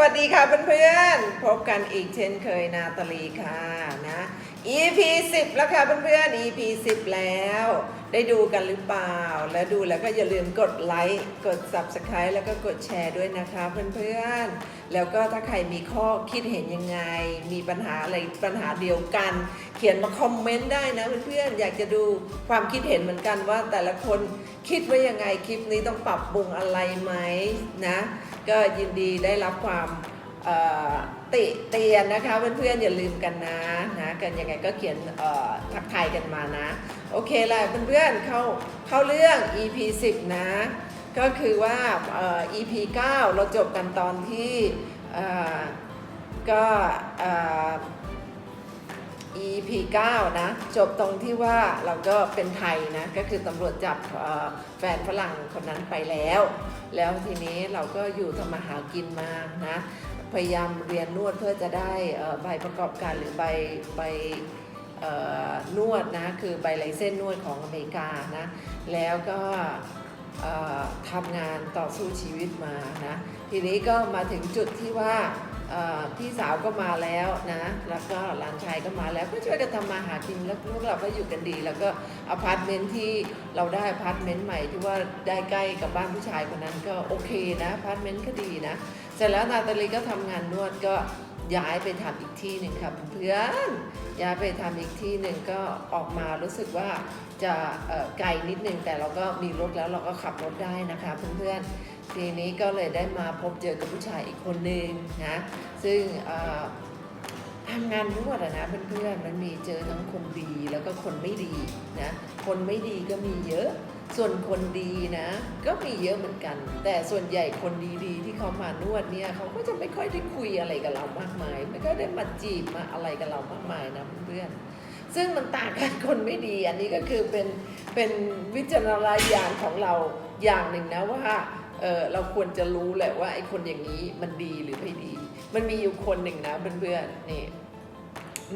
วัสดีค่ะเพื่อนๆ พบกันอีกเช่นเคยนาตาลีค่ะนะ EP 10 แล้วค่ะเพื่อนๆ EP 10 แล้ว ได้ดูกันหรือเปล่า แล้วดูแล้วก็อย่าลืมกดไลค์ กด Subscribe แล้วก็กดแชร์ด้วยนะคะเพื่อนๆ แล้วก็ถ้าใครมีข้อคิดเห็นยังไง มีปัญหาอะไรปัญหาเดียวกัน เขียนมาคอมเมนต์ได้นะเพื่อนๆ อยากจะดูความคิดเห็นเหมือนกันว่าแต่ละคนคิดว่ายังไงคลิปนี้ต้องปรับปรุงอะไรไหมนะ ก็ยินดีได้รับความ ติเตียนนะคะเพื่อนๆอย่าลืมกันนะนะกันยังไงก็เขียนทักทายกันมานะ โอเคละเพื่อนๆเข้าเข้าเรื่อง EP 10 นะ ก็คือว่า EP 9 เราจบกันตอนที่ก็ EP 9 นะ จบตรงที่ว่าเราก็เป็นไทยนะ ก็คือตำรวจจับแฟนฝรั่งคนนั้นไปแล้ว แล้วทีนี้เราก็อยู่ทำมาหากินมานะ พยายามเรียนนวดเพื่อจะได้ใบประกอบการหรือใบใบนวดนะคือใบไลเส้นนวดของอเมริกานะแล้วก็ทำงานต่อสู้ชีวิตมานะทีนี้ก็มาถึงจุดที่ว่า พี่สาวก็มาแล้วนะ แล้วก็หลานชายก็มาแล้ว ก็ช่วยกันทำมาหากินแล้วพวกเราก็อยู่กันดี แล้วก็อพาร์ตเมนต์ที่เราได้อพาร์ตเมนต์ใหม่ที่ว่าได้ใกล้กับบ้านผู้ชายคนนั้นก็โอเคนะอพาร์ตเมนต์ก็ดีนะ เสร็จแล้วนาตาลีก็ทำงานนวดก็ย้ายไปทำอีกที่หนึ่งครับเพื่อนย้ายไปทำอีกที่หนึ่งก็ออกมารู้สึกว่าจะไกลนิดนึงแต่เราก็มีรถแล้วเราก็ขับรถได้นะคะเพื่อนๆ ทีนี้ก็เลยได้มาพบเจอกับผู้ชายอีกคนหนึ่งนะ ซึ่งทำงานนวดอะนะเพื่อนๆมันมีเจอทั้งคนดีแล้วก็คนไม่ดีนะ คนไม่ดีก็มีเยอะ ส่วนคนดีนะ ก็มีเยอะเหมือนกัน แต่ส่วนใหญ่คนดีๆ ที่เขามานวดเนี่ยเขาก็จะไม่ค่อยได้คุยอะไรกับเรามากมาย ไม่ค่อยได้มาจีบมาอะไรกับเรามากมายนะเพื่อนๆซึ่งมันต่างกันคนไม่ดี อันนี้ก็คือเป็นเป็นวิจารณญาณของเราอย่างหนึ่งนะว่า เออเราควรจะรู้แหละว่าไอ้คนอย่างนี้มันดีหรือไม่ดี มันมีอยู่คนหนึ่งนะเพื่อนๆนี่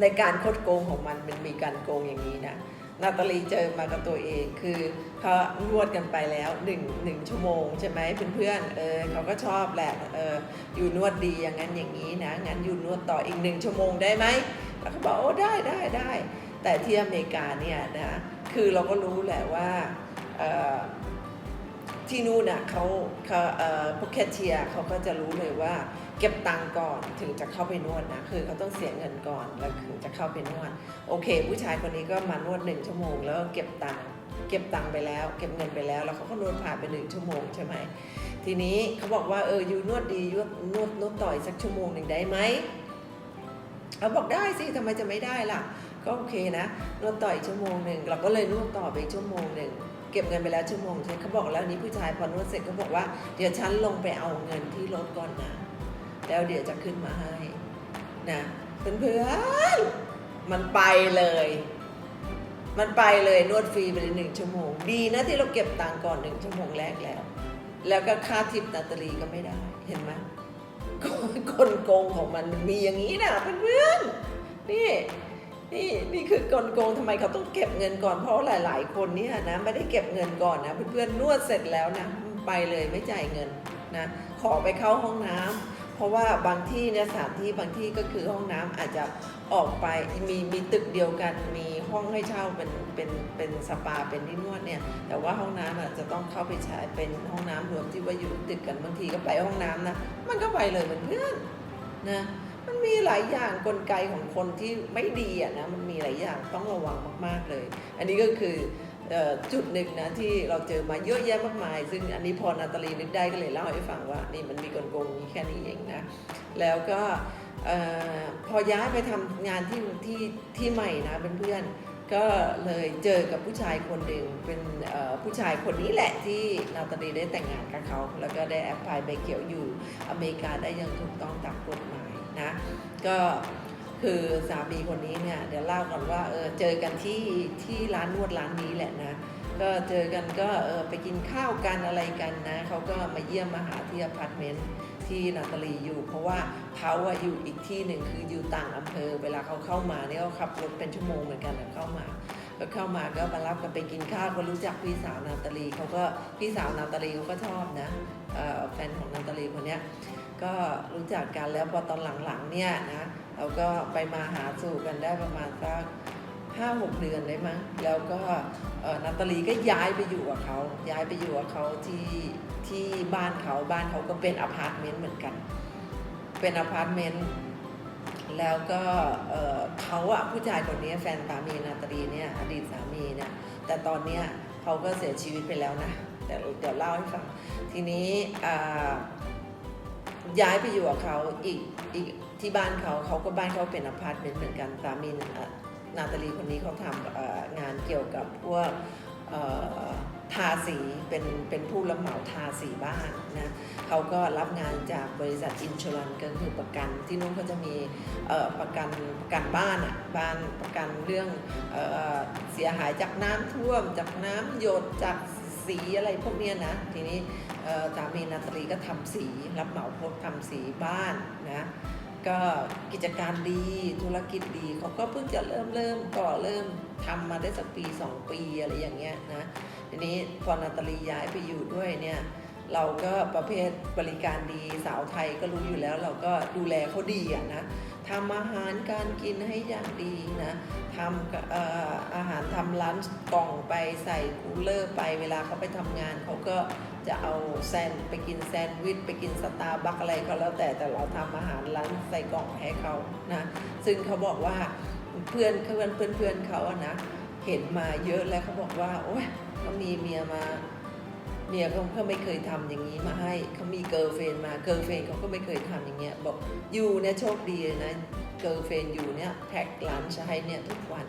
ในการคดโกงของมันมันมีการโกงอย่างนี้นะนาตาลีเจอมากับตัวเองคือเขานวดกันไปแล้วหนึ่งหนึ่งชั่วโมงใช่ไหมเพื่อนๆเออเขาก็ชอบแหละเอออยู่นวดดีอย่างนั้นอย่างนี้นะงั้นอยู่นวดต่ออีกหนึ่งชั่วโมงได้ไหมแล้วเขาบอกโอ้ได้ได้ได้แต่ที่อเมริกาเนี่ยนะคือเราก็รู้แหละว่าเออ ที่นู่นน่ะเขาเขาเอ่อพวกแคชเชียร์เขาก็จะรู้เลยว่า เก็บตังค์ก่อนถึงจะเข้าไปนวดนะคือเขาต้องเสียเงินก่อนแล้วถึงจะเข้าไปนวด โอเค ผู้ชายคนนี้ก็มานวดหนึ่งชั่วโมง แล้วเก็บตังค์เก็บตังค์ไปแล้ว เก็บเงินไปแล้ว แล้วเขาก็นวดผ่านไปหนึ่งชั่วโมงใช่ไหมทีนี้เขาบอกว่าเออยูนวดดีนวนวดนวดต่อยสักชั่วโมงหนึ่งได้ไหมเขาบอกได้สิทำไมจะไม่ได้ล่ะ ก็โอเคนะนวดต่ออีกชั่วโมงหนึ่งเราก็เลยนวดต่อไปชั่วโมงหนึ่ง เก็บเงินไปแล้วชั่วโมงใช่เขาบอกแล้วนี้ผู้ชายพอนวดเสร็จเขาบอกว่าเดี๋ยวฉันลงไปเอาเงินที่รถก่อนนะแล้วเดี๋ยวจะขึ้นมาให้นะเพื่อนๆมันไปเลย มันไปเลยนวดฟรีไปเลยหนึ่งชั่วโมง ดีนะที่เราเก็บตังก่อนหนึ่งชั่วโมงแรกแล้ว แล้วก็ค่าทิปนาตาลีก็ไม่ได้เห็นไหมคนโกงของมันมันมีอย่างนี้นะเพื่อนๆนี่ นี่นี่คือกลโกงทำไมเขาต้องเก็บเงินก่อนเพราะหลาย ๆ คนเนี่ยนะไม่ได้เก็บเงินก่อนนะเพื่อนๆนวดเสร็จแล้วนะไปเลยไม่จ่ายเงินนะขอไปเข้าห้องน้ำเพราะว่าบางที่เนี่ยสถานที่บางที่ก็คือห้องน้ำอาจจะออกไปมีมีตึกเดียวกันมีห้องให้เช่าเป็นเป็นเป็นสปาเป็นที่นวดเนี่ยแต่ว่าห้องน้ำอาจจะต้องเข้าไปใช้เป็นห้องน้ำรวมที่ว่าอยู่ติดกันบางทีก็ไปห้องน้ำนะมันก็ไปเลยเหมือนเพื่อนนะ มันมีหลายอย่างกลไกของคนที่ไม่ดีอะนะมันมีหลายอย่างต้องระวังมาก ๆเลย อันนี้ก็คือจุดหนึ่งนะที่เราเจอมาเยอะแยะมากมาย ซึ่งอันนี้พอนาตาลีนึกได้ก็เลยเล่าให้ฟังว่านี่มันมีกลโกงนี้แค่นี้เองนะ แล้วก็พอย้ายไปทำงานที่ที่ที่ใหม่นะเพื่อนๆก็เลยเจอกับผู้ชายคนหนึ่งเป็นผู้ชายคนนี้แหละที่นาตาลีได้แต่งงานกับเขา แล้วก็ได้แอปพลายใบเขียวอยู่อเมริกาได้ยังถูกต้องตามกฎหมาย นะ ก็คือสามีคนนี้เนี่ยเดี๋ยวเล่าก่อนว่าเออเจอกันที่ที่ร้านนวดร้านนี้แหละนะ ก็เจอกันก็เออไปกินข้าวกันอะไรกันนะเขาก็มาเยี่ยมมาหาที่อพาร์ตเมนต์ที่นาตาลีอยู่ เพราะว่าเขาอะอยู่อีกที่หนึ่งคืออยู่ต่างอำเภอ เวลาเขาเข้ามาเนี่ยเขาขับรถเป็นชั่วโมงเหมือนกันเข้ามาก็เข้ามาก็มารับกันไปกินข้าวก็รู้จักพี่สาวนาตาลีเขาก็พี่สาวนาตาลีเขาก็ชอบนะแฟนของนาตาลีคนเนี้ย ก็รู้จักกันแล้วพอตอนหลังๆเนี่ยนะเราก็ไปมาหาสู่กันได้ประมาณสักห้าหกเดือนได้มั้งแล้วก็นาตาลีก็ย้ายไปอยู่กับเขาย้ายไปอยู่กับเขาที่ที่บ้านเขาบ้านเขาก็เป็นอพาร์ตเมนต์เหมือนกัน เป็นอพาร์ตเมนต์แล้วก็เเขาอะผู้ชายคนนี้แฟนสามีนาตาลีเนี่ยอดีตสามีเนี่ยแต่ตอนเนี้ยเขาก็เสียชีวิตไปแล้วนะแต่เดี๋ยวเล่าให้ฟังทีนี้อ่า ย้ายไปอยู่กับเขาอีกอีกที่บ้านเขาเขาก็บ้านเขาเป็นอพาร์ตเมนต์เหมือนกันสามีนาตาลีคนนี้เขาทำงานเกี่ยวกับพวกทาสีเป็นเป็นผู้รับเหมาทาสีบ้านนะเขาก็รับงานจากบริษัทอินช r รันก็คือประกันที่นู้นเขาจะมีประกันประกันบ้านอะบ้านประกันเรื่องเออเสียหายจากน้ำท่วม จากน้ำหยดจากสีอะไรพวกเนี้ยนะทีนี้ สามีนาตาลีก็ทำสี รับเหมาพกทำสีบ้านนะก็กิจการดีธุรกิจดีเขาก็เพิ่งจะเริ่มเริ่มก่อเริ่มทำมาได้สักปีสองปีอะไรอย่างเงี้ยนะทีนี้พอนาตาลีย้ายไปอยู่ด้วยเนี่ยเราก็ประเภทบริการดีสาวไทยก็รู้อยู่แล้ว เราก็ดูแลเขาดีอะนะทำอาหารการกินให้อย่างดีนะทำออาหารทำร้านกล่องไปใส่คูลเลอร์ไปเวลาเขาไปทำงานเขาก็ จะเอาแซนไปกินแซนด์วิชไปกินสตาร์บัคอะไรก็แล้วแต่แต่เราทำอาหารร้านใส่กล่องให้เขานะซึ่งเขาบอกว่าเพื่อนเพื่อนเพื่อนเพื่อนเขาอะนะเห็นมาเยอะแล้วเขาบอกว่าโอ๊ยเขามีเมียมาเมียเขาเขาไม่เคยทำอย่างนี้มาให้เขามีเกิร์ลเฟนมาเกิร์ลเฟนเขาก็ไม่เคยทำอย่างเงี้ยบอกอยู่เนี่ยโชคดีนะเกิร์ลเฟนอยู่เนี่ยแพ็คร้านให้เนี่ยทุกวัน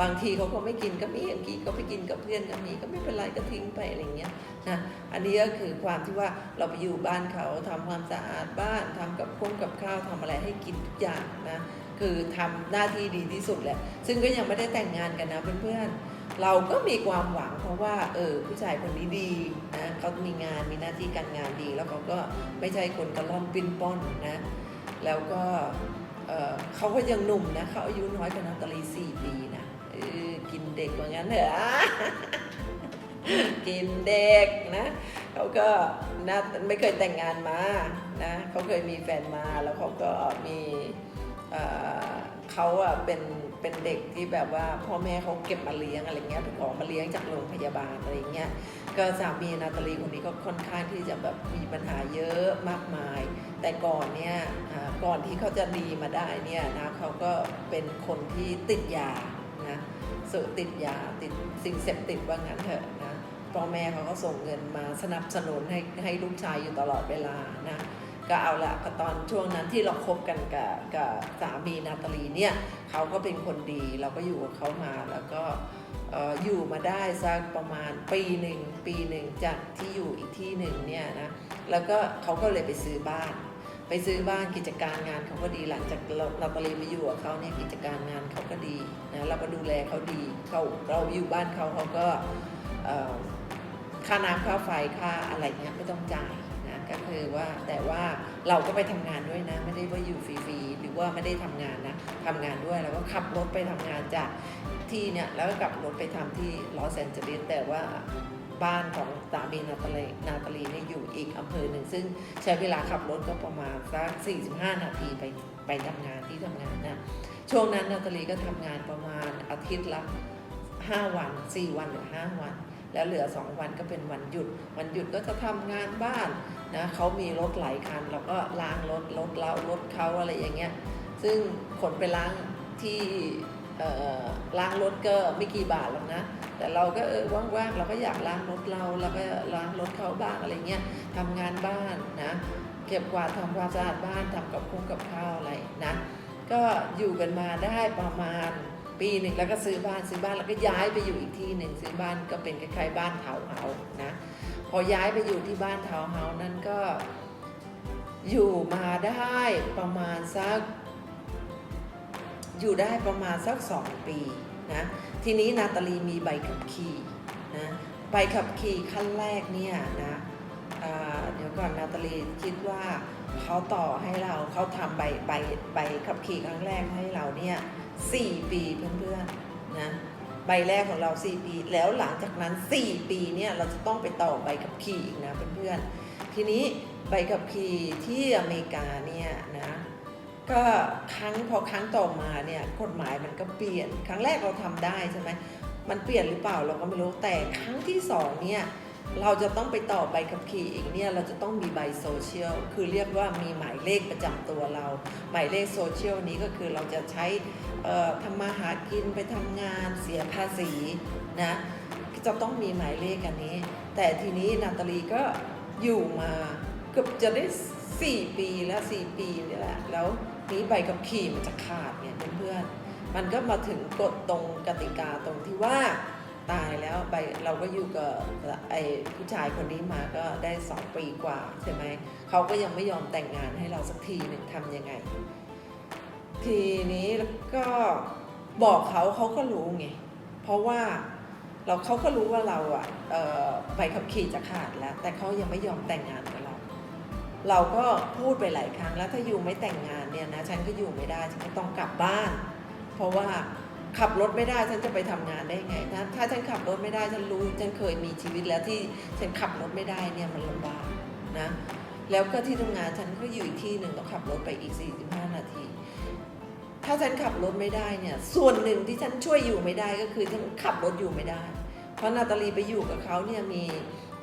บางทีเขาก็ไม่กินก็มีบางทีก็ไปกินกับเพื่อนก็มีก็ไม่เป็นไรก็ทิ้งไปอะไรเงี้ยนะอันนี้ก็คือความที่ว่าเราไปอยู่บ้านเขาทำความสะอาดบ้านทำกับข้งกับข้าวทำอะไรให้กินทุกอย่างนะคือทำหน้าที่ดีที่สุดแหละ ซึ่งก็ยังไม่ได้แต่งงานกันนะเพื่อนๆ เราก็มีความหวังเพราะว่าเออผู้ชายคนนี้ดีนะเขามีงานมีหน้าที่การงานดี แล้วเขาก็ไม่ใช่คนกระล่อนปิ้นป้อนนะแล้วก็เอ่อเขาก็ยังหนุ่มนะเขาอายุน้อยกว่านาตาลีสี่ปีนะ เด็กว่างั้นเหรอกินเด็กนะเขาก็นะไม่เคยแต่งงานมานะเขาเคยมีแฟนมาแล้วเขาก็มีเขาอะเป็นเป็นเด็กที่แบบว่าพ่อแม่เขาเก็บมาเลี้ยงอะไรเงี้ยไปขอมาเลี้ยงจากโรงพยาบาลอะไรเงี้ยก็สามีนาตาลีคนนี้ก็ค่อนข้างที่จะแบบมีปัญหาเยอะมากมาย แต่ก่อนเนี่ยก่อนที่เขาจะดีมาได้เนี่ยนะเขาก็เป็นคนที่ติดยา สึกติดยาติดสิ่งเสพติดว่างั้นเถอะนะพ่อแม่เขาก็ส่งเงินมาสนับสนุนให้ให้ลูกชายอยู่ตลอดเวลานะก็เอาละก็ตอนช่วงนั้นที่เราคบกันกับกับสามีนาตาลีเนี่ยเขาก็เป็นคนดีเราก็อยู่กับเขามาแล้วก็ออยู่มาได้สักประมาณปีหนึ่งปีหนึ่งจากที่อยู่อีกที่หนึ่งเนี่ยนะแล้วก็เขาก็เลยไปซื้อบ้าน ไปซื้อบ้านกิจการงานเขาก็ดี หลังจากเราเราตะลีไปอยู่กับเขาเนี่ยกิจการงานเขาก็ดีนะเราก็ดูแลเขาดีเขาเราอยู่บ้านเขาเขาก็ค่าน้ำค่าไฟค่าอะไรเงี้ยไม่ต้องจ่ายนะก็คือว่าแต่ว่าเราก็ไปทำงานด้วยนะ ไม่ได้ว่าอยู่ฟรีๆหรือว่าไม่ได้ทำงานนะทำงานด้วยแล้วก็ขับรถไปทำงานจากที่เนี่ยแล้วก็กลับรถไปทำที่ลอสแอนเจลิสแต่ว่า บ้านของสามีนาตาลีนาตาลีเนี่ยอยู่อีกอำเภอหนึ่ง ซึ่งใช้เวลาขับรถก็ประมาณสัก45 นาทีไปไปทำงานที่ทำงานนะช่วงนั้นนาตาลีก็ทำงานประมาณอาทิตย์ละ5วัน 4 วันหรือ 5 วัน แล้วเหลือ 2 วันก็เป็นวันหยุด วันหยุดก็จะทำงานบ้านนะเขามีรถหลายคันเราก็ล้างรถรถเรารถเขาอะไรอย่างเงี้ยซึ่งขนไปล้างที่เอ่อล้างรถก็ไม่กี่บาทหรอกนะ แต่เราก็เออว่างๆเราก็อยากล้างรถเราเราก็ล้างรถเขาบ้างอะไรเงี้ยทำงานบ้านนะเก็บกวาดทำความสะอาดบ้านทำกับคุ้งกับข้าวอะไรนะก็อยู่กันมาได้ประมาณปีหนึ่งแล้วก็ซื้อบ้านซื้อบ้านแล้วก็ย้ายไปอยู่อีกที่หนึ่งซื้อบ้านก็เป็นคล้ายๆบ้านเถาเฮานะพอย้ายไปอยู่ที่บ้านเถาเฮานั้นก็อยู่มาได้ประมาณสักอยู่ได้ประมาณสักสองปี นะทีนี้นาตาลีมีใบขับขี่นะใบขับขี่ขั้นแรกเนี่ยนะเดี๋ยวก่อนนาตาลีคิดว่าเขาต่อให้เราเขาทำใบใบใบขับขี่ครั้งแรกให้เราเนี่ยสี่ปีเพื่อนๆนะใบแรกของเราสี่ปี แล้วหลังจากนั้นสี่ปีเนี่ยเราจะต้องไปต่อใบขับขี่อีกนะเพื่อนๆทีนี้ใบขับขี่ที่อเมริกาเนี่ยนะ ก็ครั้งพอครั้งต่อมาเนี่ยกฎหมายมันก็เปลี่ยน ครั้งแรกเราทำได้ใช่ไหมมันเปลี่ยนหรือเปล่าเราก็ไม่รู้แต่ครั้งที่สองเนี่ยเราจะต้องไปต่อใบขับขี่อีกเนี่ยเราจะต้องมีใบโซเชียลคือเรียกว่ามีหมายเลขประจำตัวเรา หมายเลขโซเชียลนี้ก็คือเราจะใช้เอ่อทำมาหากินไปทำงานเสียภาษีนะจะต้องมีหมายเลขอันนี้ แต่ทีนี้นาตาลีก็อยู่มาเกือบจะได้ 4 ปีแล้ว 4 ปีนี่แหละแล้ว นี้ใบขับขี่มันจะขาดเนี่ยเพื่อนๆมันก็มาถึงกฎตรงกติกาตรงที่ว่าตายแล้วใบเราก็อยู่กับไอ้ผู้ชายคนนี้มาก็ได้2ปีกว่าใช่ไหมเขาก็ยังไม่ยอมแต่งงานให้เราสักทีหนึ่งทำยังไง ทีนี้ก็บอกเขาเขาก็รู้ไงเพราะว่าเราเขาก็รู้ว่าเราอะเอ่อใบขับขี่จะขาดแล้ว แต่เขายังไม่ยอมแต่งงาน เราก็พูดไปหลายครั้งแล้วถ้าอยู่ไม่แต่งงานเนี่ยนะฉันก็อยู่ไม่ได้ฉันก็ต้องกลับบ้าน เพราะว่าขับรถไม่ได้ฉันจะไปทำงานได้ไงนะถ้าฉันขับรถไม่ได้ฉันรู้ฉันเคยมีชีวิตแล้วที่ฉันขับรถไม่ได้เนี่ยมันลำบากนะแล้วก็ที่ทำงานฉันก็อยู่อีกที่หนึ่งต้องขับรถไปอีก 45 นาที ถ้าฉันขับรถไม่ได้เนี่ยส่วนหนึ่งที่ฉันช่วยอยู่ไม่ได้ก็คือฉันขับรถอยู่ไม่ได้ เพราะนาตาลีไปอยู่กับเขาเนี่ยมี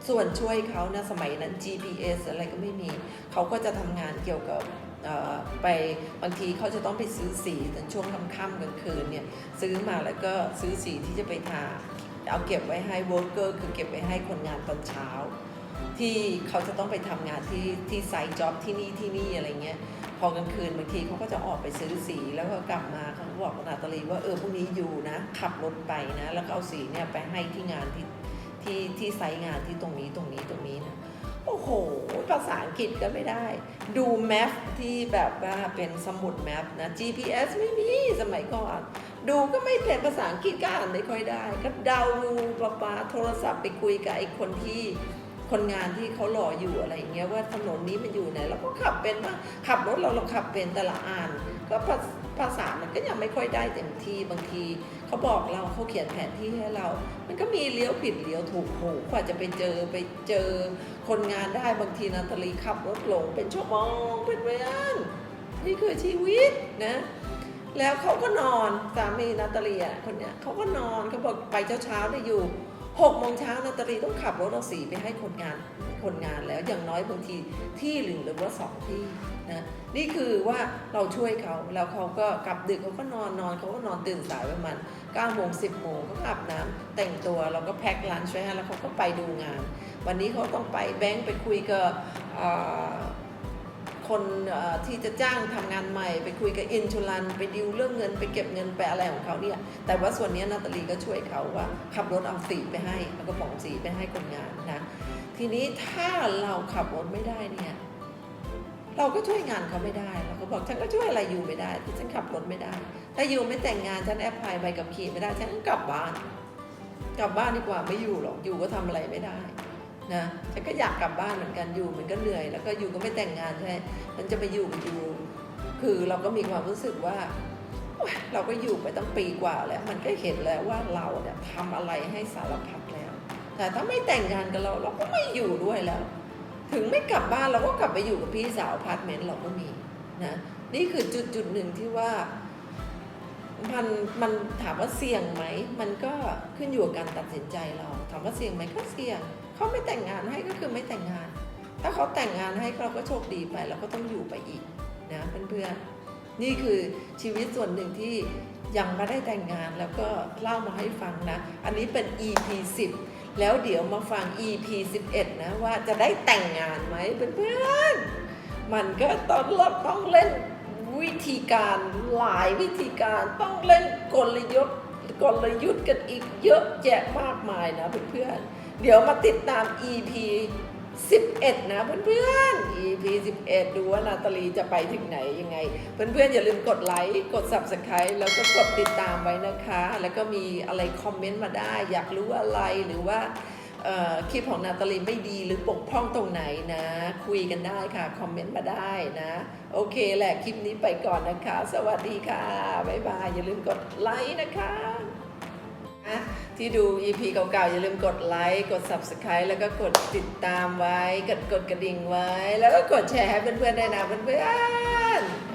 ส่วนช่วยเขานะสมัยนั้น GPS อะไรก็ไม่มี เขาก็จะทำงานเกี่ยวกับไปบางทีเขาจะต้องไปซื้อสีตอนช่วงค่ำๆกลางคืนเนี่ยซื้อมาแล้วก็ซื้อสีที่จะไปทาเอาเก็บไว้ให้ worker คือเก็บไว้ให้คนงานตอนเช้า ที่เขาจะต้องไปทำงานที่ที่ไซต์จ็อบที่นี่ที่นี่อะไรเงี้ยพอกลางคืนบางทีเขาก็จะออกไปซื้อสีแล้วก็กลับมาเขาบอกนาตาลีว่าเออพรุ่งนี้อยู่นะ ขับรถไปนะ แล้วก็เอาสีเนี่ยไปให้ที่งานที่ ที่ที่ไซต์งานที่ตรงนี้ตรงนี้ตรงนี้นะโอ้โห ภาษาอังกฤษก็ไม่ได้ ดูแมปที่แบบว่าเป็นสมุดแมปนะ GPS ไม่มีสมัยก่อน ดูก็ไม่เป็นภาษาอังกฤษก็อ่านไม่ค่อยได้ ก็เดาดูปะปาโทรศัพท์ไปคุยกับไอ้คนที่คนงานที่เขารออยู่อะไรอย่างเงี้ยว่าถนนนี้มันอยู่ไหนเราก็ขับเป็นว่าขับรถเราเราขับเป็นแต่ละอ่าน ก็ ภาภาษามันก็ยังไม่ค่อยได้เต็มที่บางทีเขาบอกเราเขาเขียนแผนที่ให้เรา มันก็มีเลี้ยวผิดเลี้ยวถูกโหกว่าจะไปเจอไปเจอคนงานได้บางทีนาตาลีขับรถหลงเป็นชั่วโมงเป็นเวลานี่คือชีวิตนะแล้วเขาก็นอนสามีนาตาลีอะคนเนี้ยเขาก็นอนเขาบอกไปเช้าเช้าๆเนี่ยอยู่หกโมงเช้านาตาลีต้องขับรถเอาสีไปให้คนงาน คนงานแล้วอย่างน้อยบางทีที่หนึ่งหรือว่าสองที่นะนี่คือว่าเราช่วยเขาแล้วเขาก็กลับดึกเขาก็นอนนอนเขาก็นอนตื่นสายประมาณ9โมง10โมงเขาก็อาบน้ำแต่งตัวเราก็แพ็คลันช์ไว้ให้แล้วเขาก็ไปดูงาน วันนี้เขาต้องไปแบงค์ไปคุยกับคนที่จะจ้างทำงานใหม่ไปคุยกับอินชูรันไปดิวเรื่องเงินไปเก็บเงินไปอะไรของเขาเนี่ยแต่ว่าส่วนนี้นาตาลีก็ช่วยเขาว่าขับรถเอาสีไปให้แล้วก็บอกสีไปให้คนงานนะ ทีนี้ถ้าเราขับรถไม่ได้เนี่ยเราก็ช่วยงานเขาไม่ได้เราก็บอกฉันก็ช่วยอะไรอยู่ไม่ได้ที่ฉันขับรถไม่ได้ ถ้าอยู่ไม่แต่งงานฉันแอปพลายใบกับขี่ไม่ได้ฉันก็กลับบ้าน กลับบ้านดีกว่าไม่อยู่หรอกอยู่ก็ทำอะไรไม่ได้นะฉันก็อยากกลับบ้านเหมือนกันอยู่มันก็เหนื่อย แล้วก็อยู่ก็ไม่แต่งงานใช่ไหมมันจะไปอยู่ไปอยู่ คือเราก็มีความรู้สึกว่า เราก็อยู่ไปตั้งปีกว่าแล้ว มันก็เห็นแล้วว่าเราเนี่ยทำอะไรให้สารพัด แต่ถ้าไม่แต่งงานกับเราเราก็ไม่อยู่ด้วยแล้ว ถึงไม่กลับบ้านเราก็กลับไปอยู่กับพี่สาวพาร์ตเมนต์เราก็มีนะนี่คือจุดจุดหนึ่งที่ว่ามันมันถามว่าเสี่ยงไหม มันก็ขึ้นอยู่กับการตัดสินใจเรา ถามว่าเสี่ยงไหมก็เสี่ยง เขาไม่แต่งงานให้ก็คือไม่แต่งงาน ถ้าเขาแต่งงานให้เราก็โชคดีไปเราก็ต้องอยู่ไปอีกนะเพื่อนๆนี่คือชีวิตส่วนหนึ่งที่ยังไม่ได้แต่งงานแล้วก็เล่ามาให้ฟังนะ อันนี้เป็น EP 10 แล้วเดี๋ยวมาฟัง EP 11 นะว่าจะได้แต่งงานไหมเพื่อนๆ มันก็ต้องเริ่มต้องเล่นวิธีการหลายวิธีการต้องเล่นกลยุทธ์กลยุทธ์กันอีกเยอะแยะมากมายนะเพื่อนๆ เดี๋ยวมาติดตาม EP 11 นะเพื่อนๆ EP 11 ดูว่านาตาลีจะไปถึงไหนยังไง เพื่อนๆ อย่าลืมกดไลค์กด Subscribe แล้วก็กดติดตามไว้นะคะ แล้วก็มีอะไรคอมเมนต์มาได้ อยากรู้อะไรหรือว่าคลิปของนาตาลีไม่ดีหรือปกพร่องตรงไหนนะ คุยกันได้ค่ะ คอมเมนต์มาได้นะ โอเคแหละคลิปนี้ไปก่อนนะคะ สวัสดีค่ะ บ๊ายบาย อย่าลืมกดไลค์นะคะ ที่ดู EP เก่าๆ อย่าลืมกดไลค์ กด Subscribe แล้วก็กดติดตามไว้ กดกดกระดิ่งไว้ แล้วก็กดแชร์ให้เพื่อนๆได้นะเพื่อนๆ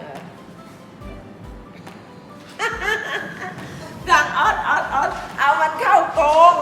ดังออดออดออดเอามันเข้ากง